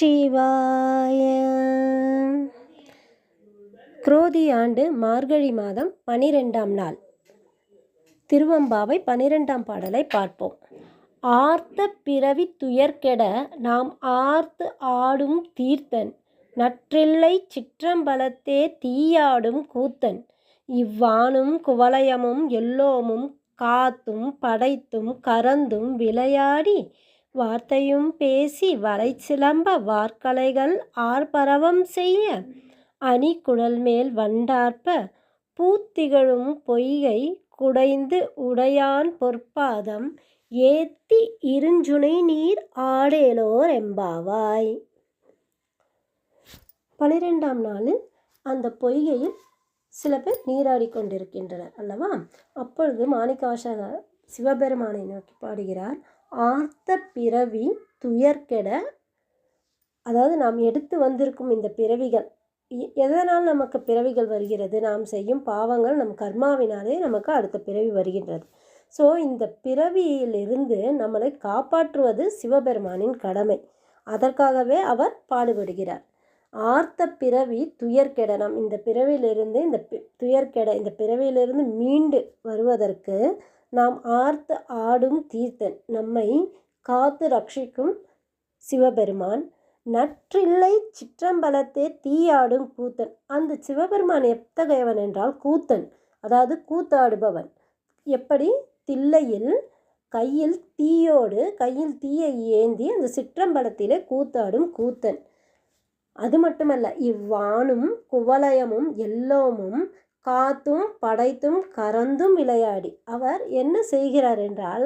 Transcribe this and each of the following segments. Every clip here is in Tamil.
சிவாய. குரோதி ஆண்டு மார்கழி மாதம் பனிரெண்டாம் நாள். திருவம்பாவை பனிரெண்டாம் பாடலை பார்ப்போம். ஆர்த்த பிறவி துயர்கெட நாம் ஆர்த்து ஆடும் தீர்த்தன். நற்றில்லை சிற்றம்பலத்தே தீயாடும் கூத்தன். இவ்வானும் குவலயமும் எல்லோமும் காத்தும் படைத்தும் கறந்தும் விளையாடி வார்த்தையும் பேசி வரை சிலம்ப வார்க்கலைகள் ஆர்பரவம் செய்ய. அணி குழல் மேல் வண்டார்ப்ப பூத்திகழும் பொய்கை குடைந்து உடையான் பொற்பாதம் ஏத்தி இருஞ்சுனை நீர் ஆடேலோர் எம்பாவாய் பனிரெண்டாம் நாளில் அந்த பொய்கையில் சில பேர் நீராடி கொண்டிருக்கின்றனர் அல்லவா? அப்பொழுது மாணிக்கவாசக சிவபெருமானை நோக்கி பாடுகிறார் ஆர்த்த பிறவி துயர்கெட அதாவது நாம் எடுத்து வந்திருக்கும் இந்த பிறவிகள் எதனால் நமக்கு பிறவிகள் வருகிறது? நாம் செய்யும் பாவங்கள் நம் கர்மாவினாலே நமக்கு அடுத்த பிறவி வருகின்றது. ஸோ இந்த பிறவியிலிருந்து நம்மளை காப்பாற்றுவது சிவபெருமானின் கடமை. அதற்காகவே அவர் பாடுபடுகிறார். ஆர்த்த பிறவி துயர்கெட நாம் இந்த பிறவியிலிருந்து இந்த துயர்கெட இந்த பிறவியிலிருந்து மீண்டு வருவதற்கு நாம் ஆர்த்து ஆடும் தீர்த்தன். நம்மை காத்து ரட்சிக்கும் சிவபெருமான். நற்றில்லை சிற்றம்பலத்தே தீயாடும் கூத்தன். அந்த சிவபெருமான் எத்தகையவன் என்றால் கூத்தன். அதாவது கூத்தாடுபவன். எப்படி? தில்லையில் கையில் தீயோடு கையில் தீயை ஏந்தி அந்த சிற்றம்பலத்திலே கூத்தாடும் கூத்தன். அது மட்டுமல்ல இவ்வானும் குவலயமும் எல்லோமும் காத்தும் படைத்தும் கறந்தும் விளையாடி. அவர் என்ன செய்கிறார் என்றால்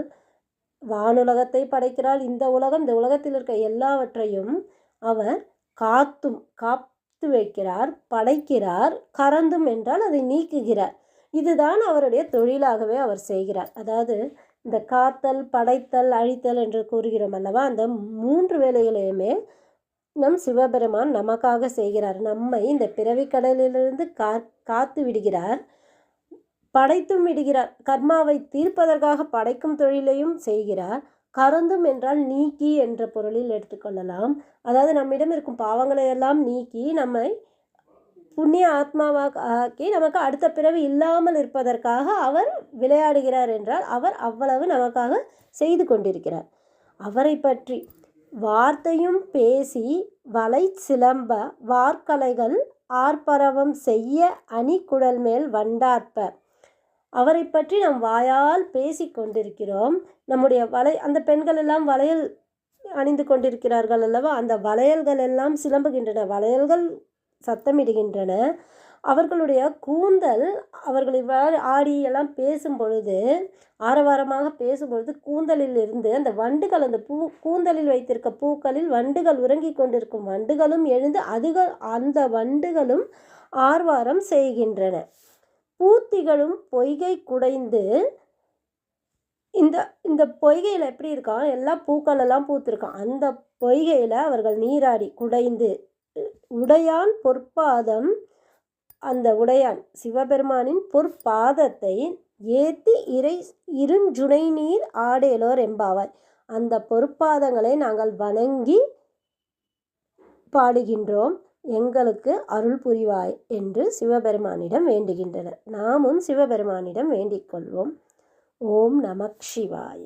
வானுலகத்தை படைக்கிறார். இந்த உலகம் இந்த உலகத்தில் இருக்க எல்லாவற்றையும் அவர் காத்தும் காத்து வைக்கிறார் படைக்கிறார் கறந்தும் என்றால் அதை நீக்குகிறார். இதுதான் அவருடைய தொழிலாகவே அவர் செய்கிறார். அதாவது இந்த காத்தல் படைத்தல் அழித்தல் என்று கூறுகிறோம் அல்லவா? அந்த மூன்று வேலைகளையுமே நம் சிவபெருமான் நமக்காக செய்கிறார். நம்மை இந்த பிறவி கடலிலிருந்து கா காத்து விடுகிறார். படைத்தும் விடுகிறார். கர்மாவை தீர்ப்பதற்காக படைக்கும் தொழிலையும் செய்கிறார். கறந்தும் என்றால் நீக்கி என்ற பொருளில் எடுத்துக்கொள்ளலாம். அதாவது நம்மிடம் இருக்கும் பாவங்களை எல்லாம் நீக்கி நம்மை புண்ணிய ஆத்மாவாக ஆக்கி நமக்கு அடுத்த பிறவி இல்லாமல் இருப்பதற்காக அவர் விளையாடுகிறார் என்றால் அவர் அவ்வளவு நமக்காக செய்து கொண்டிருக்கிறார். அவரை பற்றி வார்த்தையும் பேசி வலை சிலம்ப வார்க்கலைகள் ஆர்ப்பரவம் செய்ய அணி குடல் மேல் வண்டார்ப்ப. அவரை பற்றி நாம் வாயால் பேசி கொண்டிருக்கிறோம். நம்முடைய வலை அந்த பெண்கள் எல்லாம் வளையல் அணிந்து கொண்டிருக்கிறார்கள் அல்லவா? அந்த வளையல்கள் எல்லாம் சிலம்புகின்றன. வளையல்கள் சத்தமிடுகின்றன. அவர்களுடைய கூந்தல் அவர்கள் இவ்வாறு ஆடி எல்லாம் பேசும் பொழுது ஆரவாரமாக பேசும் பொழுது கூந்தலில் இருந்து அந்த வண்டுகள் அந்த பூ கூந்தலில் வைத்திருக்க பூக்களில் வண்டுகள் உறங்கி கொண்டிருக்கும் வண்டுகளும் எழுந்து அதுகள் அந்த வண்டுகளும் ஆர்வாரம் செய்கின்றன. பூத்திகளும் பொய்கை குடைந்து இந்த இந்த பொய்கையில் எப்படி இருக்கான் எல்லா பூக்கள் எல்லாம் பூத்திருக்கான் அந்த பொய்கையில் அவர்கள் நீராடி குடைந்து உடையான் பொற்பாதம் அந்த உடையான் சிவபெருமானின் பொற்பாதத்தை ஏத்தி இறை இருஞ்சுனை நீர் ஆடேலோர் எம்பாவாய் அந்த பொற்பாதங்களை நாங்கள் வணங்கி பாடுகின்றோம். எங்களுக்கு அருள் புரிவாய் என்று சிவபெருமானிடம் வேண்டுகின்றனர். நாமும் சிவபெருமானிடம் வேண்டிக் கொள்வோம். ஓம் நமக் சிவாய.